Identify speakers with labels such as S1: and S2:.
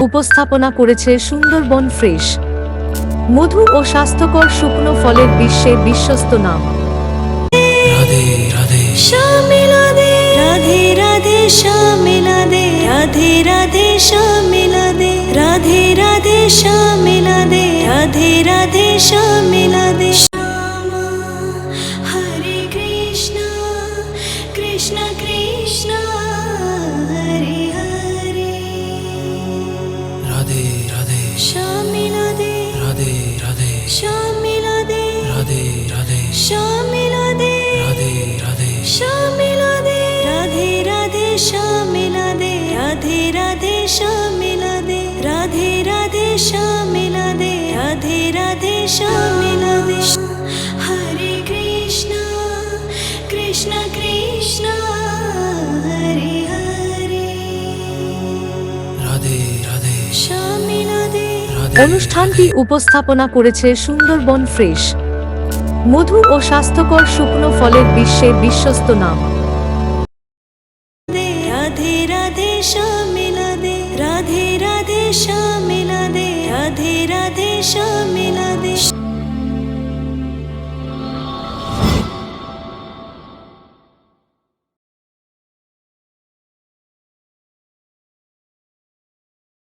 S1: উপস্থাপনা করেছে সুন্দরবন ফ্রেশ। মধু ও স্বাস্থ্যকর শুকনো ফলের বিশ্বে বিশ্বস্ত নাম।
S2: রাধে রাধে।
S3: রাধে রাধে রাধে স্বামী রাধে রাধে রাধে রাধে রাধে রাধে স্বামী
S2: রাধে রাধে
S3: রাধে। স্বামী
S2: রাধে রাধে
S3: রাধে। স্বামী
S2: রাধে রাধে
S3: রাধে। স্বামী
S2: রাধে রাধে
S3: রাধে স্বামী রাধে রাধে রাধে স্বামী রাধে রাধে রাধে স্বামী রাধে রাধে রাধে স্বামী রাধে হরে কৃষ্ণ কৃষ্ণ কৃষ্ণ হরে হরে।
S2: রাধে রাধে। স্বামী
S1: অনুষ্ঠানটি উপস্থাপনা করেছে সুন্দরবন ফ্রেশ। মধু ও স্বাস্থ্যকর শুকনো ফলের বিশ্বে বিশ্বস্ত নাম।
S3: রাধে রাধে রাধে রাধে